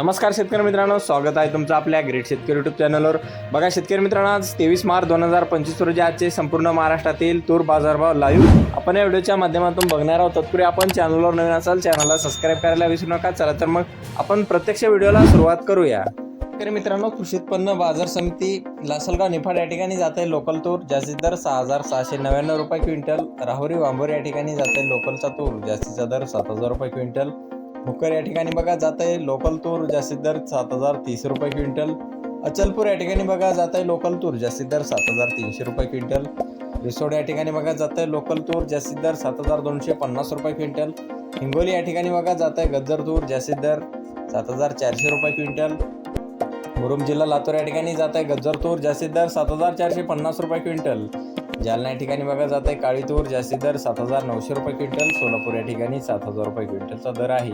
नमस्कार शेतकरी मित्रांनो स्वागत आहे तुमचं आपल्या ग्रेट शेतकरी युट्यूब चॅनलवर बघा शेतकरी मित्रांनो आज तेवीस मार्च दोन हजार पंचवीस रोजी आजचे संपूर्ण महाराष्ट्रातील तूर बाजारभाव लाईव्ह आपण या व्हिडिओच्या माध्यमातून बघणार आहोत. तत्पूर्वी आपण चॅनलवर नवीन असाल चॅनलला सबस्क्राईब करायला विसरू नका. चला तर मग आपण प्रत्यक्ष व्हिडिओला सुरुवात करूया. शेतकरी मित्रांनो कृषी उत्पन्न बाजार समिती लासलगाव निफाड या ठिकाणी जात. आहे लोकल तूर जास्तीत दर सहा हजार सहाशे नव्याण्णव रुपये क्विंटल. राहुरी वांबोर या ठिकाणी जात. आहे लोकलचा तूर जास्तीचा दर सात हजार रुपये क्विंटल. भुकर या ठिकाणी बघा जात आहे लोकल तूर जास्तीत दर सात हजार तीस रुपये क्विंटल. अचलपूर या ठिकाणी बघा जात आहे लोकल तूर जास्तीत दर सात हजार तीनशे रुपये क्विंटल. रिसोड या ठिकाणी बघा जात आहे लोकल तूर जास्तीत दर सात हजार दोनशे पन्नास रुपये क्विंटल. हिंगोली या ठिकाणी बघा जात आहे गज्जर तूर जास्तीत दर सात हजार चारशे रुपये क्विंटल. मुरुम जिल्हा लातूर या ठिकाणी जात आहे गज्जर तूर जास्तीत दर सात हजार चारशे पन्नास रुपये क्विंटल. जालना या ठिकाणी बघा जात आहे काळी तूर जास्तीत दर सात हजार नऊशे रुपये क्विंटल सोलापूर या ठिकाणी सात हजार रुपये क्विंटलचा दर आहे.